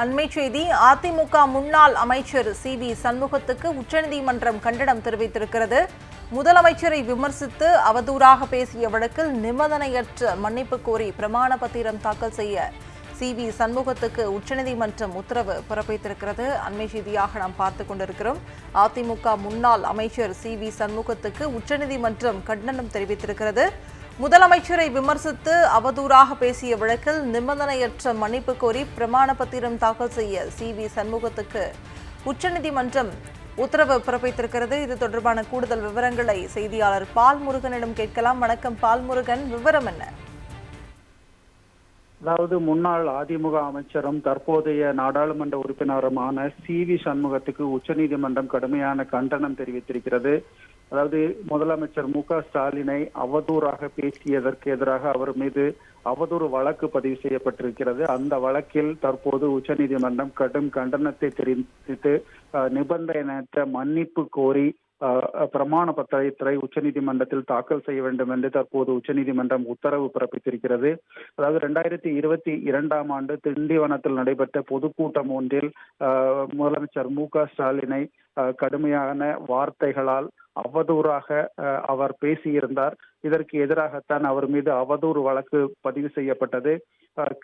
அண்மை செய்தி அதிமுக முன்னாள் அமைச்சர் சி. வி. சண்முகத்துக்கு உச்சநீதிமன்றம் கண்டனம் தெரிவித்திருக்கிறது. முதலமைச்சரை விமர்சித்து அவதூறாக பேசிய வழக்கில் நிபந்தனையற்ற மன்னிப்பு கோரி பிரமாண பத்திரம் தாக்கல் செய்ய சி. வி. சண்முகத்துக்கு உச்சநீதிமன்றம் உத்தரவு பிறப்பித்திருக்கிறது. அண்மை செய்தியாக நாம் பார்த்து கொண்டிருக்கிறோம். அதிமுக முன்னாள் அமைச்சர் சி. வி. சண்முகத்துக்கு உச்சநீதிமன்றம் கண்டனம் தெரிவித்திருக்கிறது. முதலமைச்சரை விமர்சித்து அவதூறாக பேசிய வழக்கில் நிபந்தனையற்ற மன்னிப்பு கோரி பிரமாண பத்திரம் தாக்கல் செய்ய சி. வி. சண்முகத்துக்கு உச்சநீதிமன்றம் உத்தரவு பிறப்பித்திருக்கிறது. இது தொடர்பான கூடுதல் விவரங்களை செய்தியாளர் பால்முருகனிடம் கேட்கலாம். வணக்கம் பால்முருகன் விவரம் என்ன? அதாவது முன்னாள் அதிமுக அமைச்சரும் தற்போதைய நாடாளுமன்ற உறுப்பினருமான சி. வி. சண்முகத்துக்கு உச்சநீதிமன்றம் கடுமையான கண்டனம் தெரிவித்திருக்கிறது. அதாவது முதலமைச்சர் மு ஸ்டாலினை அவதூறாக பேசியதற்கு எதிராக அவர் மீது அவதூறு வழக்கு பதிவு செய்யப்பட்டிருக்கிறது. அந்த வழக்கில் தற்போது உச்சநீதிமன்றம் கடும் கண்டனத்தை தெரிவித்து அஹ், நிபந்தனையற்ற மன்னிப்பு கோரி பிரமாண பத்திரத்தை உச்சநீதிமன்றத்தில் தாக்கல் செய்ய வேண்டும் என்று தற்போது உச்சநீதிமன்றம் உத்தரவு பிறப்பித்திருக்கிறது. அதாவது இரண்டாயிரத்தி இருபத்தி இரண்டாம் ஆண்டு திண்டிவனத்தில் நடைபெற்ற பொதுக்கூட்டம் ஒன்றில் முதலமைச்சர் மு க ஸ்டாலினை கடுமையான வார்த்தைகளால் அவதூறாக அவர் பேசியிருந்தார். இதற்கு எதிராகத்தான் அவர் மீது அவதூறு வழக்கு பதிவு செய்யப்பட்டது.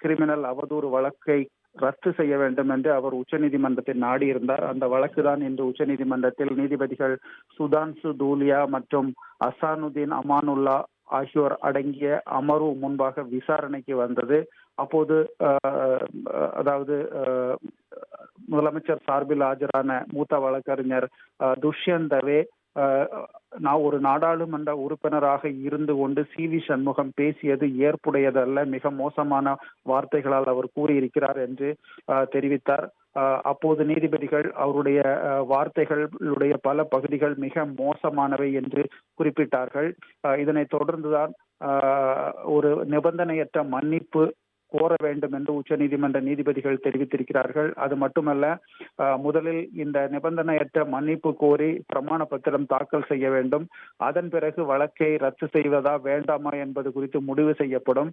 கிரிமினல் அவதூறு வழக்கை ரத்து செய்ய வேண்டும் என்று அவர் உச்சநீதிமன்றத்தை நாடியிருந்தார். அந்த வழக்கு தான் இன்று உச்சநீதிமன்றத்தில் நீதிபதிகள் சுதான்சு தூலியா மற்றும் அசானுதீன் அமானுல்லா ஆகியோர் அடங்கிய அமர்வு முன்பாக விசாரணைக்கு வந்தது. அப்போது அதாவது அஹ், முதலமைச்சர் சார்பில் ஆஜரான மூத்த வழக்கறிஞர் துஷ்யந்தவே நான் ஒரு நாடாளுமன்ற உறுப்பினராக இருந்து கொண்டு சி வி சண்முகம் பேசியது ஏற்புடையதல்ல மிக மோசமான வார்த்தைகளால் அவர் கூறியிருக்கிறார் என்று தெரிவித்தார். அப்போது நீதிபதிகள் அவருடைய வார்த்தைகளுடைய பல பகுதிகள் மிக மோசமானவை என்று குறிப்பிட்டார்கள். அஹ், இதனைத் தொடர்ந்துதான் ஒரு நிபந்தனையற்ற மன்னிப்பு கோர வேண்டும் என்று உச்சநீதிமன்ற நீதிபதிகள் தெரிவித்திருக்கிறார்கள். அது மட்டுமல்ல முதலில் இந்த நிபந்தனையற்ற மன்னிப்பு கோரி பிரமாண பத்திரம் தாக்கல் செய்ய வேண்டும். அதன் பிறகு வழக்கை ரத்து செய்வதா வேண்டாமா என்பது குறித்து முடிவு செய்யப்படும்.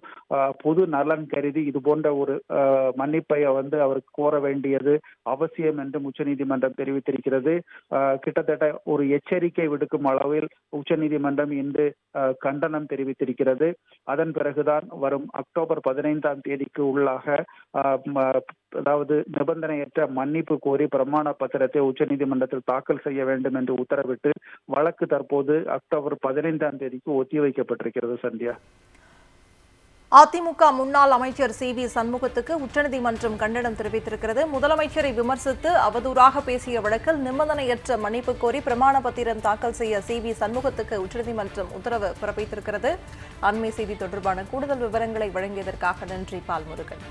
புது பொது நலன் கருதி இது போன்ற ஒரு அஹ், மன்னிப்பை வந்து அவர் கோர வேண்டியது அவசியம் என்று உச்சநீதிமன்றம் தெரிவித்திருக்கிறது. அஹ், கிட்டத்தட்ட ஒரு எச்சரிக்கை விடுக்கும் அளவில் உச்சநீதிமன்றம் இன்று அஹ், கண்டனம் தெரிவித்திருக்கிறது. அதன் பிறகுதான் வரும் அக்டோபர் பதினைந்தாம் தேதிக்கு உள்ளாக அதாவது நிபந்தனையற்ற மன்னிப்பு கோரி பிரமாண பத்திரத்தை உச்சநீதிமன்றத்தில் தாக்கல் செய்ய வேண்டும் என்று உத்தரவிட்டு வழக்கு தற்போது அக்டோபர் பதினைந்தாம் தேதிக்கு ஒத்திவைக்கப்பட்டிருக்கிறது சந்தியா. அதிமுக முன்னாள் அமைச்சர் சி வி சண்முகத்துக்கு உச்சநீதிமன்றம் கண்டனம் தெரிவித்திருக்கிறது. முதலமைச்சரை விமர்சித்து அவதூறாக பேசிய வழக்கில் நிபந்தனையற்ற மன்னிப்பு கோரி பிரமாண பத்திரம் தாக்கல் செய்ய சி வி சண்முகத்துக்கு உச்சநீதிமன்றம் உத்தரவு பிறப்பித்திருக்கிறது. அண்மை செய்தி தொடர்பான கூடுதல் விவரங்களை வழங்கியதற்காக நன்றி பால்முருகன்.